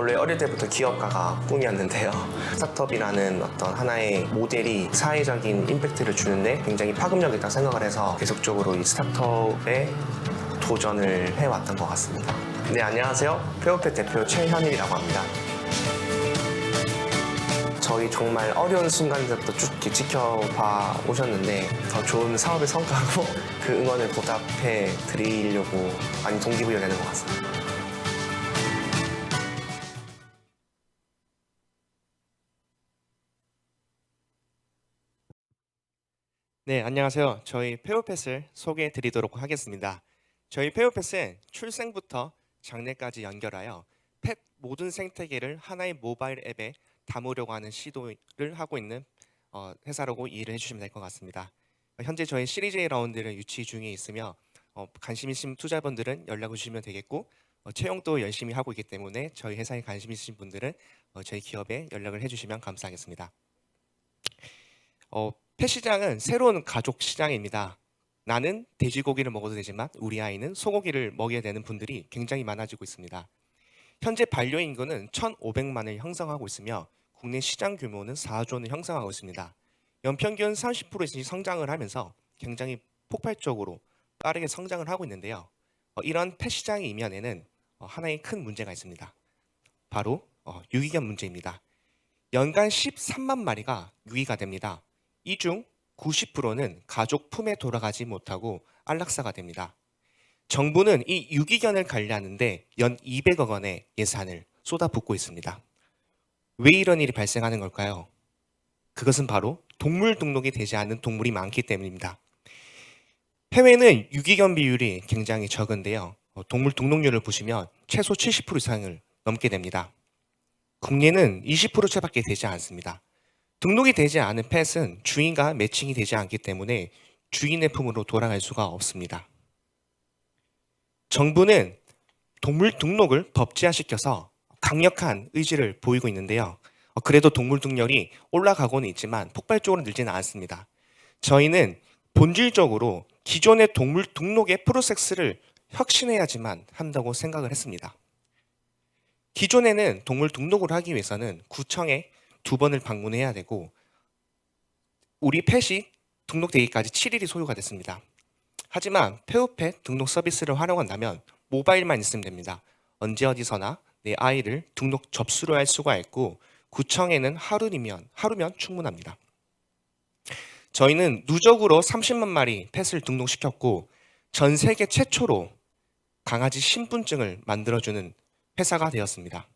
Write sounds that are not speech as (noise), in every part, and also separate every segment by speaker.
Speaker 1: 원래 어릴 때부터 기업가가 꿈이었는데요. 스타트업이라는 어떤 하나의 모델이 사회적인 임팩트를 주는데 굉장히 파급력 있다고 생각을 해서 계속적으로 이 스타트업에 도전을 해왔던 것 같습니다. 네, 안녕하세요. 페어펫 대표 최현일이라고 합니다. 저희 정말 어려운 순간들부터 쭉 지켜봐 오셨는데 더 좋은 사업의 성과로 (laughs) 그 응원을 보답해 드리려고 많이 동기부여 되는 것 같습니다.
Speaker 2: 네, 안녕하세요. 저희 페어펫을 소개해 드리도록 하겠습니다. 저희 페어펫은 출생부터 장래까지 연결하여 펫 모든 생태계를 하나의 모바일 앱에 담으려고 하는 시도를 하고 있는 어, 회사라고 이해를 해주시면 될 것 같습니다. 어, 현재 저희 시리즈 라운드를 유치 중에 있으며 어, 관심 있으신 투자분들은 연락을 주시면 되겠고 어, 채용도 열심히 하고 있기 때문에 저희 회사에 관심 있으신 분들은 어, 저희 기업에 연락을 해주시면 감사하겠습니다. 어, 펫 시장은 새로운 가족 시장입니다. 나는 돼지고기를 먹어도 되지만 우리 아이는 소고기를 먹여야 되는 분들이 굉장히 많아지고 있습니다. 현재 반려 인구는 1,500만을 형성하고 있으며 국내 시장 규모는 4조 원을 형성하고 있습니다. 연평균 30%씩 성장을 하면서 굉장히 폭발적으로 빠르게 성장을 하고 있는데요. 어, 이런 펫 시장의 이면에는 어, 하나의 큰 문제가 있습니다. 바로 어, 유기견 문제입니다. 연간 13만 마리가 유기가 됩니다. 이 중 90%는 가족 품에 돌아가지 못하고 안락사가 됩니다. 정부는 이 유기견을 관리하는데 연 200억 원의 예산을 쏟아붓고 있습니다. 왜 이런 일이 발생하는 걸까요? 그것은 바로 동물 등록이 되지 않은 동물이 많기 때문입니다. 해외는 유기견 비율이 굉장히 적은데요. 어, 동물 등록률을 보시면 최소 70% 이상을 넘게 됩니다. 국내는 20% 채밖에 되지 않습니다. 등록이 되지 않은 펫은 주인과 매칭이 되지 않기 때문에 주인의 품으로 돌아갈 수가 없습니다. 정부는 동물 등록을 법제화시켜서 강력한 의지를 보이고 있는데요. 어, 그래도 동물 등록이 올라가고는 있지만 폭발적으로 늘지는 않습니다. 저희는 본질적으로 기존의 동물 등록의 프로세스를 혁신해야지만 한다고 생각을 했습니다. 기존에는 동물 등록을 하기 위해서는 구청에 두 번을 방문해야 되고 우리 펫이 등록되기까지 7일이 소요가 됐습니다. 하지만 페어펫 등록 서비스를 활용한다면 모바일만 있으면 됩니다. 언제 어디서나 내 아이를 등록 접수를 할 수가 있고 구청에는 하루면 하루면 충분합니다. 저희는 누적으로 30만 마리 펫을 등록시켰고 전 세계 최초로 강아지 신분증을 만들어주는 회사가 되었습니다.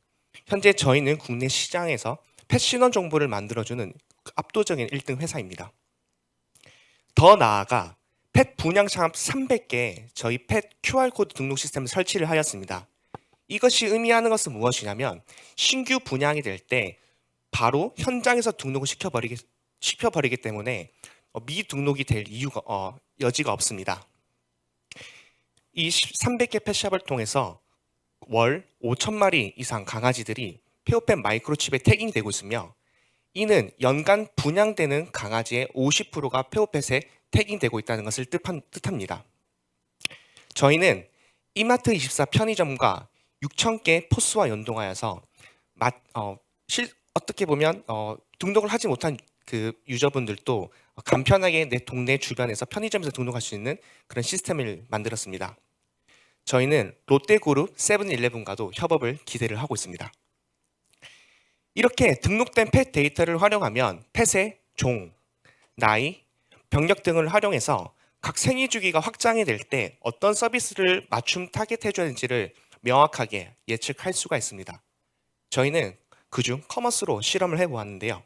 Speaker 2: 현재 저희는 국내 시장에서 펫 신원 정보를 만들어주는 압도적인 1등 회사입니다. 더 나아가 펫 분양 창업 300개 저희 펫 QR코드 등록 시스템을 설치를 하였습니다. 이것이 의미하는 것은 무엇이냐면 신규 분양이 될 때 바로 현장에서 등록을 시켜버리기, 시켜버리기 때문에 어, 미등록이 될 이유가 어, 여지가 없습니다. 이 300개 펫샵을 통해서 월 5천 마리 이상 강아지들이 페어펫 마이크로칩에 태깅이 되고 있으며 이는 연간 분양되는 강아지의 50%가 페어펫에 태깅되고 있다는 것을 뜻한, 뜻합니다. 저희는 이마트24 편의점과 6,000개 포스와 연동하여서 맛, 어, 실, 어떻게 보면 어, 등록을 하지 못한 그 유저분들도 간편하게 내 동네 주변에서 편의점에서 등록할 수 있는 그런 시스템을 만들었습니다. 저희는 롯데그룹 세븐일레븐과도 협업을 기대를 하고 있습니다. 이렇게 등록된 펫 데이터를 활용하면 펫의 종, 나이, 병력 등을 활용해서 각 생애 주기가 확장이 될 때 어떤 서비스를 맞춤 타겟해 줘야 되는지를 명확하게 예측할 수가 있습니다. 저희는 그중 커머스로 실험을 해 보았는데요.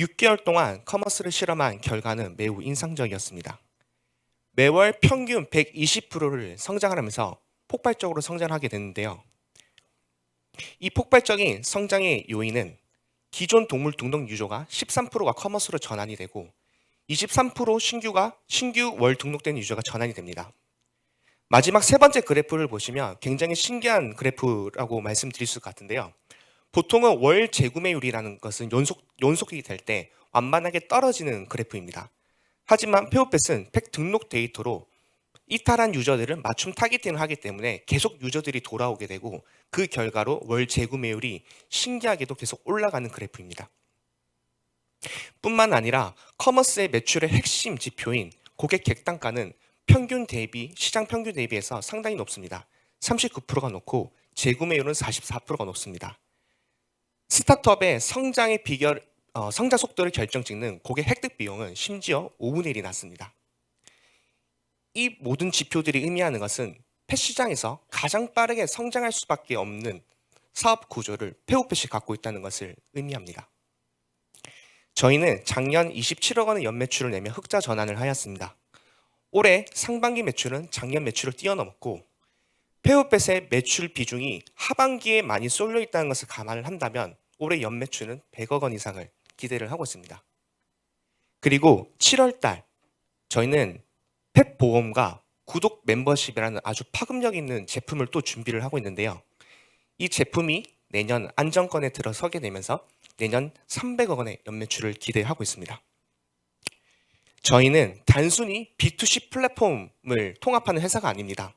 Speaker 2: 6개월 동안 커머스를 실험한 결과는 매우 인상적이었습니다. 매월 평균 120%를 성장하면서 폭발적으로 성장하게 됐는데요. 이 폭발적인 성장의 요인은 기존 동물 등록 유저가 13%가 커머스로 전환이 되고 23% 신규가 신규 월 등록된 유저가 전환이 됩니다. 마지막 세 번째 그래프를 보시면 굉장히 신기한 그래프라고 말씀드릴 수 같은데요. 보통은 월 재구매율이라는 것은 연속 연속이 될 때 완만하게 떨어지는 그래프입니다. 하지만 페어펫은 팩 등록 데이터로 이탈한 유저들은 맞춤 타겟팅을 하기 때문에 계속 유저들이 돌아오게 되고 그 결과로 월 재구매율이 신기하게도 계속 올라가는 그래프입니다. 뿐만 아니라 커머스의 매출의 핵심 지표인 고객 객단가는 평균 대비 시장 평균 대비해서 상당히 높습니다. 39%가 높고 재구매율은 44%가 높습니다. 스타트업의 성장의 비결 어, 성장 속도를 결정짓는 고객 획득 비용은 심지어 5분의 1이 낮습니다. 이 모든 지표들이 의미하는 것은 펫 시장에서 가장 빠르게 성장할 수밖에 없는 사업 구조를 페오펫이 갖고 있다는 것을 의미합니다. 저희는 작년 27억 원의 연매출을 내며 흑자 전환을 하였습니다. 올해 상반기 매출은 작년 매출을 뛰어넘었고 페오펫의 매출 비중이 하반기에 많이 쏠려 있다는 것을 감안을 한다면 올해 연매출은 100억 원 이상을 기대를 하고 있습니다. 그리고 7월 달 저희는 펫 보험과 구독 멤버십이라는 아주 파급력 있는 제품을 또 준비를 하고 있는데요. 이 제품이 내년 안정권에 들어서게 되면서 내년 300억 원의 연매출을 기대하고 있습니다. 저희는 단순히 B2C 플랫폼을 통합하는 회사가 아닙니다.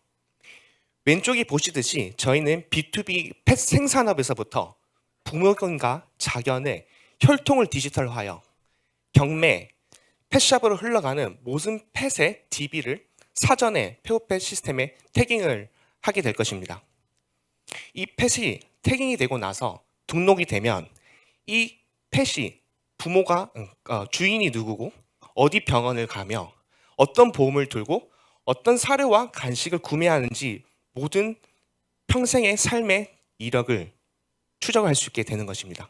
Speaker 2: 왼쪽이 보시듯이 저희는 B2B 펫 생산업에서부터 부모견과 자견의 혈통을 디지털화하여 경매, 펫샵으로 흘러가는 모든 펫의 DB를 사전에 페오펫 시스템에 태깅을 하게 될 것입니다. 이 펫이 태깅이 되고 나서 등록이 되면 이 펫이 부모가 음, 어, 주인이 누구고 어디 병원을 가며 어떤 보험을 들고 어떤 사료와 간식을 구매하는지 모든 평생의 삶의 이력을 추적할 수 있게 되는 것입니다.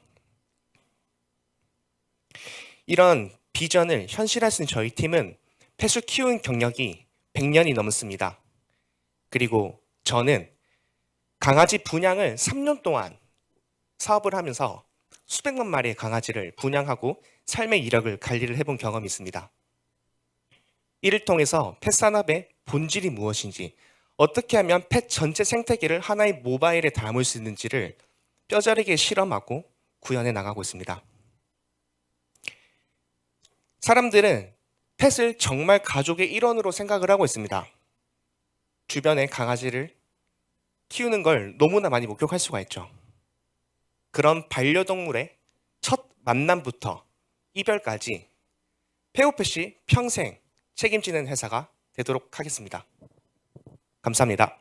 Speaker 2: 이런 비전을 현실화 쓴 저희 팀은 펫을 키운 경력이 100년이 넘습니다. 그리고 저는 강아지 분양을 3년 동안 사업을 하면서 수백만 마리의 강아지를 분양하고 삶의 이력을 관리를 해본 경험이 있습니다. 이를 통해서 펫 산업의 본질이 무엇인지, 어떻게 하면 펫 전체 생태계를 하나의 모바일에 담을 수 있는지를 뼈저리게 실험하고 구현해 나가고 있습니다. 사람들은 펫을 정말 가족의 일원으로 생각을 하고 있습니다. 주변에 강아지를 키우는 걸 너무나 많이 목격할 수가 있죠. 그런 반려동물의 첫 만남부터 이별까지 페오펫이 평생 책임지는 회사가 되도록 하겠습니다. 감사합니다.